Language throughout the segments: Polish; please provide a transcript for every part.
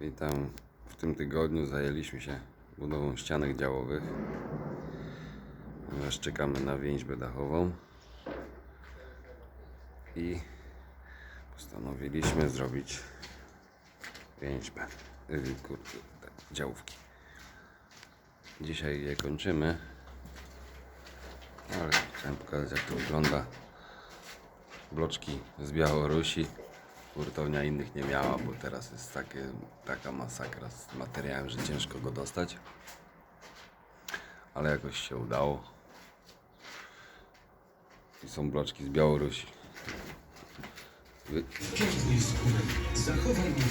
Witam. W tym tygodniu zajęliśmy się budową ścianek działowych. Ponieważ czekamy na więźbę dachową. I postanowiliśmy zrobić więźbę. Yy, kurde, tak, działówki. Dzisiaj je kończymy. Ale chciałem pokazać jak to wygląda. Bloczki z Białorusi. Hurtownia innych nie miała, bo teraz jest takie, taka masakra z materiałem, że ciężko go dostać. Ale jakoś się udało. I są bloczki z Białorusi.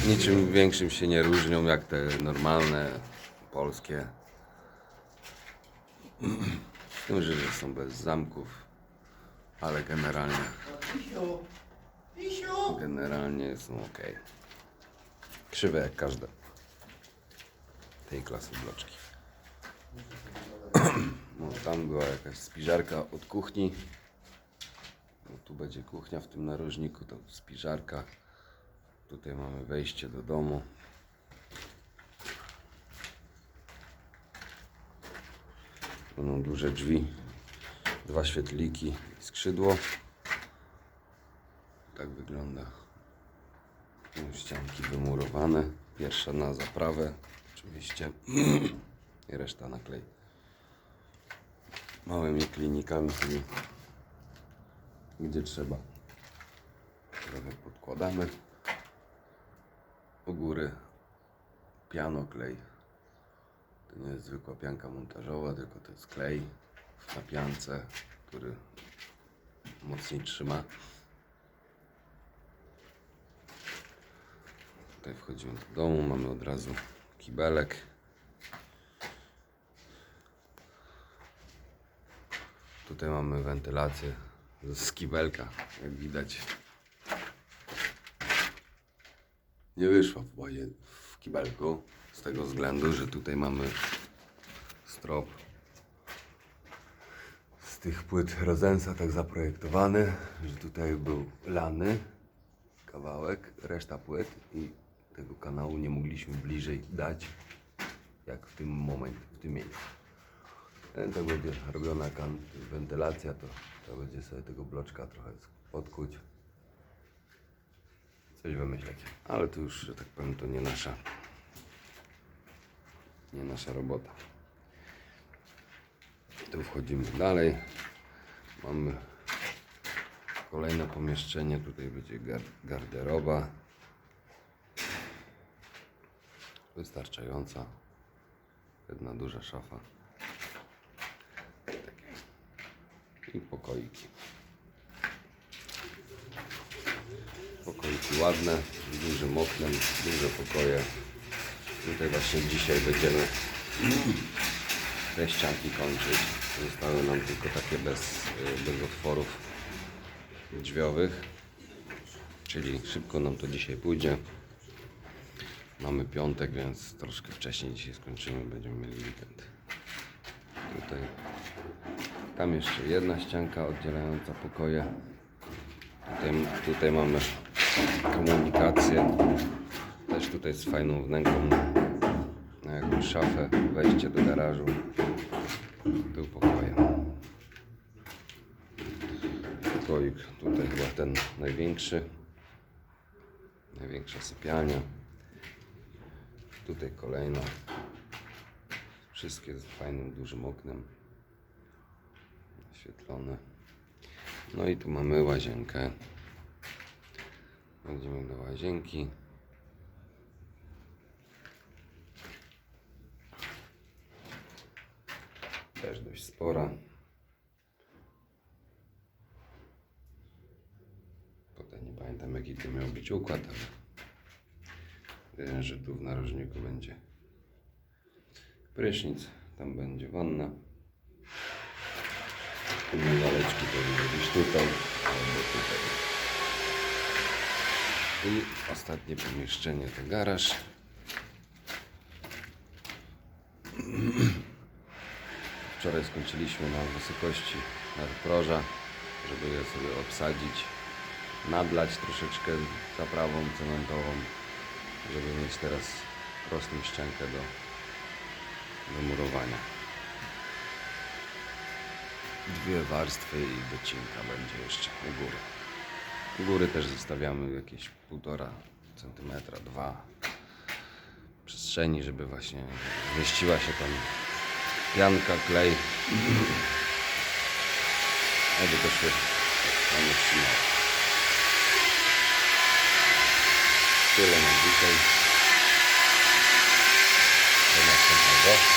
Niczym większym się nie różnią jak te normalne polskie. Z tym, że są bez zamków, ale generalnie! Generalnie są ok. Krzywe jak każde. Tej klasy bloczki. No, tam była jakaś spiżarka od kuchni. No, tu będzie kuchnia w tym narożniku, to spiżarka. Tutaj mamy wejście do domu. Będą duże drzwi, dwa świetliki i skrzydło. Tak wygląda. Ścianki wymurowane. Pierwsza na zaprawę, oczywiście. I reszta na klej. Małymi klinikami gdzie trzeba. Trochę podkładamy. U góry pianoklej. To nie jest zwykła pianka montażowa, tylko to jest klej na piance, który mocniej trzyma. Tutaj wchodzimy do domu, mamy od razu kibelek. Tutaj mamy wentylację z kibelka, jak widać. Nie wyszła w, w kibelku, z tego względu, że tutaj mamy strop z tych płyt Rozensa tak zaprojektowany, że tutaj był lany kawałek, reszta płyt i tego kanału nie mogliśmy bliżej dać, jak w tym momencie, w tym miejscu. Tak będzie robiona wentylacja, to, to będzie sobie tego bloczka trochę odkuć. Coś wymyśleć. Ale to już, że tak powiem, to nie nasza, nie nasza robota. Tu wchodzimy dalej. Mamy Kolejne pomieszczenie, tutaj będzie gar garderoba. Wystarczająca. Jedna duża szafa. Takie. I pokoiki. Pokoiki ładne, z dużym oknem, duże pokoje. Tutaj właśnie dzisiaj będziemy te ścianki kończyć. Zostały nam tylko takie bez, y, bez otworów drzwiowych, czyli szybko nam to dzisiaj pójdzie. Mamy piątek, więc troszkę wcześniej dzisiaj skończymy, będziemy mieli weekend. Tutaj, tam jeszcze jedna ścianka oddzielająca pokoje. Tutaj, tutaj mamy komunikację, też tutaj z fajną wnęką na jakąś szafę, wejście do garażu. Tu pokoje. Pokoik tutaj chyba ten największy. Największa sypialnia. Tutaj kolejna. Wszystkie z fajnym, dużym oknem. Oświetlone. No i tu mamy łazienkę. Wchodzimy do łazienki. Też dość spora. Potem nie pamiętam jaki to miał być układ, ale wiem, że tu w narożniku będzie prysznic, tam będzie wanna. Tu niedaleczki powinno być tutaj albo tutaj. I ostatnie pomieszczenie to garaż. Wczoraj skończyliśmy na wysokości nadproża, żeby je sobie obsadzić, nadlać troszeczkę zaprawą cementową, żeby mieć teraz prostą ściankę do, do murowania. Dwie warstwy i wycinka będzie jeszcze u góry. U góry też zostawiamy jakieś półtora centymetra, dwa przestrzeni, żeby właśnie zmieściła się tam pianka, klej. Aby to się tam ścinało. Tyle na dzisiaj. Do następnego.